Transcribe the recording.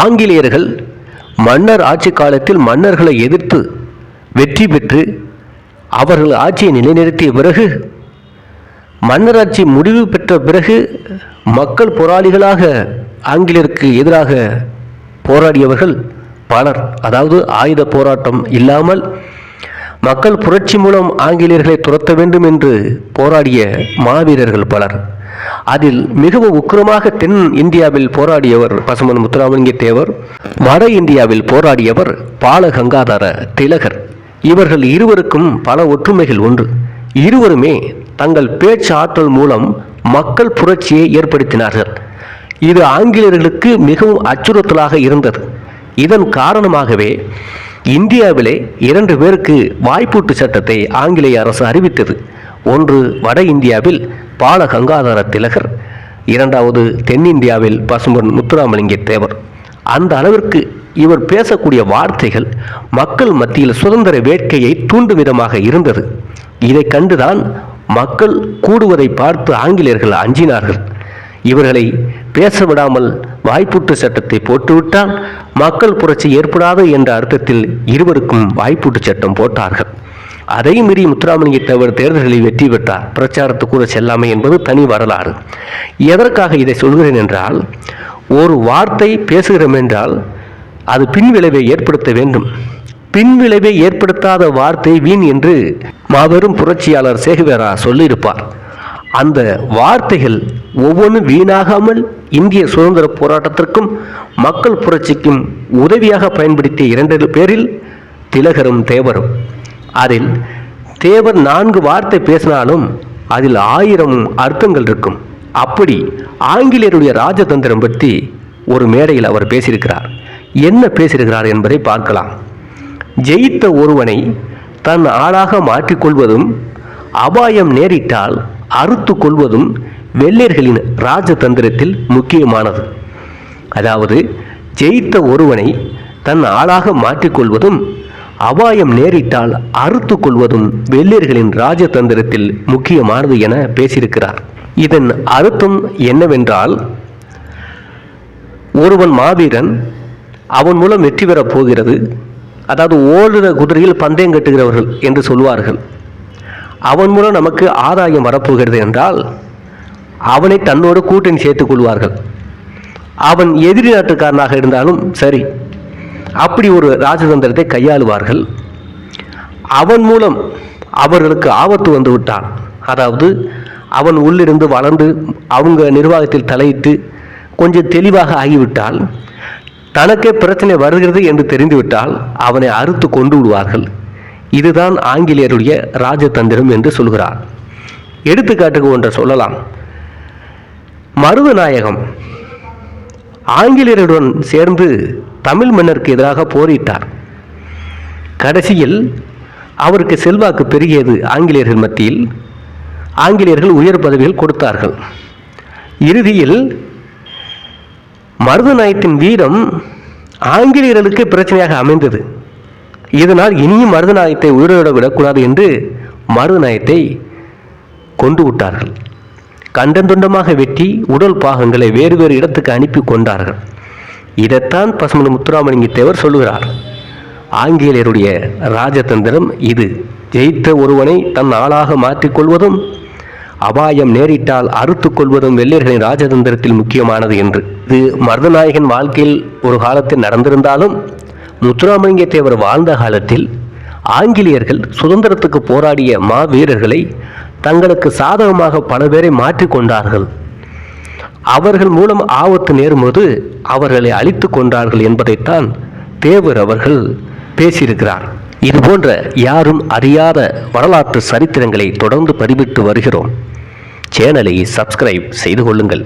ஆங்கிலேயர்கள் மன்னர் ஆட்சி காலத்தில் மன்னர்களை எதிர்த்து வெற்றி பெற்று அவர்கள் ஆட்சியை நிலைநிறுத்திய பிறகு மன்னராட்சி முடிவு பெற்ற பிறகு மக்கள் போராளிகளாக ஆங்கிலேயருக்கு எதிராக போராடியவர்கள் பலர். அதாவது ஆயுத போராட்டம் இல்லாமல் மக்கள் புரட்சி மூலம் ஆங்கிலேயர்களை துரத்த வேண்டும் என்று போராடிய மாவீரர்கள் பலர். அதில் மிகவும் உக்கிரமாக தென் இந்தியாவில் போராடியவர் பசுமன் முத்துராமலிங்க தேவர் வட இந்தியாவில் போராடியவர் பால கங்காதர திலகர். இவர்கள் இருவருக்கும் பல ஒற்றுமைகள் உண்டு. இருவருமே தங்கள் பேச்சு ஆற்றல் மூலம் மக்கள் புரட்சியை ஏற்படுத்தினார்கள். இது ஆங்கிலேயர்களுக்கு மிகவும் அச்சுறுத்தலாக இருந்தது. இதன் காரணமாகவே இந்தியாவிலே இரண்டு பேருக்கு வாய்ப்பூட்டு சட்டத்தை ஆங்கிலேய அரசு அறிவித்தது. ஒன்று வட இந்தியாவில் பால கங்காதர திலகர் இரண்டாவது தென்னிந்தியாவில் பசும்பொன் முத்துராமலிங்க தேவர். அந்த அளவிற்கு இவர் பேசக்கூடிய வார்த்தைகள் மக்கள் மத்தியில் சுதந்திர வேட்கையை தூண்டும் விதமாக இருந்தது. இதை கண்டுதான் மக்கள் கூடுவதை பார்த்து ஆங்கிலேயர்கள் அஞ்சினார்கள். இவர்களை பேச விடாமல் வாய்ப்பூட்டு சட்டத்தை போட்டுவிட்டால் மக்கள் புரட்சி ஏற்படாது என்ற அர்த்தத்தில் இருவருக்கும் வாய்ப்பூட்டு சட்டம் போட்டார்கள். அதை மீறி முத்துராமலிங்க தேவர் தேர்தல்களில் வெற்றி பெற்றார். பிரச்சாரத்துக்கு கூட செல்லாமை என்பது தனி வரலாறு. எதற்காக இதை சொல்கிறேன் என்றால் ஒரு வார்த்தை பேசுகிறோம் என்றால் அது பின்விளைவை ஏற்படுத்த வேண்டும். பின்விளைவை ஏற்படுத்தாத வார்த்தை வீண் என்று மாபெரும் புரட்சியாளர் சேகுவேரா சொல்லியிருப்பார். அந்த வார்த்தைகள் ஒவ்வொன்றும் வீணாகாமல் இந்திய சுதந்திர போராட்டத்திற்கும் மக்கள் புரட்சிக்கும் உதவியாக பயன்படுத்திய இரண்டு பேரில் திலகரும் தேவரும். அதில் தேவர் நான்கு வார்த்தை பேசினாலும் அதில் ஆயிரம் அர்த்தங்கள் இருக்கும். அப்படி ஆங்கிலேயருடைய ராஜதந்திரம் பற்றி ஒரு மேடையில் அவர் பேசியிருக்கிறார். என்ன பேசியிருக்கிறார் என்பதை பார்க்கலாம். ஜெயித்த ஒருவனை தன் ஆளாக மாற்றிக்கொள்வதும் அபாயம் நேரிட்டால் அறுத்து கொள்வதும் வெள்ளையர்களின் ராஜதந்திரத்தில் முக்கியமானது. அதாவது ஜெயித்த ஒருவனை தன் ஆளாக மாற்றிக்கொள்வதும் அபாயம் நேரிட்டால் அறுத்து கொள்வதும் வெள்ளியர்களின் ராஜதந்திரத்தில் முக்கியமானது என பேசியிருக்கிறார். இதன் அர்த்தம் என்னவென்றால் ஒருவன் மாவீரன் அவன் மூலம் வெற்றி பெறப் போகிறது. அதாவது ஓடுற குதிரையில் பந்தயம் கட்டுகிறவர்கள் என்று சொல்வார்கள். அவன் மூலம் நமக்கு ஆதாயம் வரப்போகிறது என்றால் அவனை தன்னோடு கூட்டணி சேர்த்துக் கொள்வார்கள். அவன் எதிரி நாட்டுக்காரனாக இருந்தாலும் சரி அப்படி ஒரு ராஜதந்திரத்தை கையாளுவார்கள். அவன் மூலம் அவர்களுக்கு ஆபத்து வந்து விட்டான். அதாவது அவன் உள்ளிருந்து வளர்ந்து அவங்க நிர்வாகத்தில் தலையிட்டு கொஞ்சம் தெளிவாக ஆகிவிட்டால் தனக்கே பிரச்சனை வருகிறது என்று தெரிந்துவிட்டால் அவனை அறுத்து கொண்டு விடுவார்கள். இதுதான் ஆங்கிலேயருடைய ராஜதந்திரம் என்று சொல்கிறார். எடுத்துக்காட்டுக்கு ஒன்றை சொல்லலாம். மருதநாயகம் ஆங்கிலேயருடன் சேர்ந்து தமிழ் மன்னருக்கு எதிராக போரிட்டார். கடைசியில் அவருக்கு செல்வாக்கு பெருகியது ஆங்கிலேயர்கள் மத்தியில். ஆங்கிலேயர்கள் உயர் பதவிகள் கொடுத்தார்கள். இறுதியில் மருதநாயத்தின் வீரம் ஆங்கிலேயர்களுக்கு பிரச்சனையாக அமைந்தது. இதனால் இனியும் மருதநாயத்தை உயிரோட விடக்கூடாது என்று மருதநாயத்தை கொண்டு விட்டார்கள். கண்டந்துண்டமாக வெட்டி உடல் பாகங்களை வேறு வேறு இடத்துக்கு அனுப்பி கொண்டார்கள். இதைத்தான் பசுமன் முத்துராமலிங்க தேவர் சொல்லுகிறார். ஆங்கிலேயருடைய ராஜதந்திரம் இது. ஜெயித்த ஒருவனை தன் ஆளாக மாற்றிக்கொள்வதும் அபாயம் நேரிட்டால் அறுத்து கொள்வதும் வெள்ளையர்களின் ராஜதந்திரத்தில் முக்கியமானது என்று. இது மருதநாயகன் வாழ்க்கையில் ஒரு காலத்தில் நடந்திருந்தாலும் முத்துராமலிங்க தேவர் வாழ்ந்த காலத்தில் ஆங்கிலேயர்கள் சுதந்திரத்துக்கு போராடிய மா வீரர்களை தங்களுக்கு சாதகமாக பல பேரை மாற்றிக்கொண்டார்கள் அவர்கள் மூலம் ஆபத்து நேரும்போது அவர்களை அழித்து கொண்டார்கள் என்பதைத்தான் தேவர் அவர்கள் பேசியிருக்கிறார். இதுபோன்ற யாரும் அறியாத வரலாற்று சரித்திரங்களை தொடர்ந்து பதிவிட்டு வருகிறோம். சேனலை சப்ஸ்கிரைப் செய்து கொள்ளுங்கள்.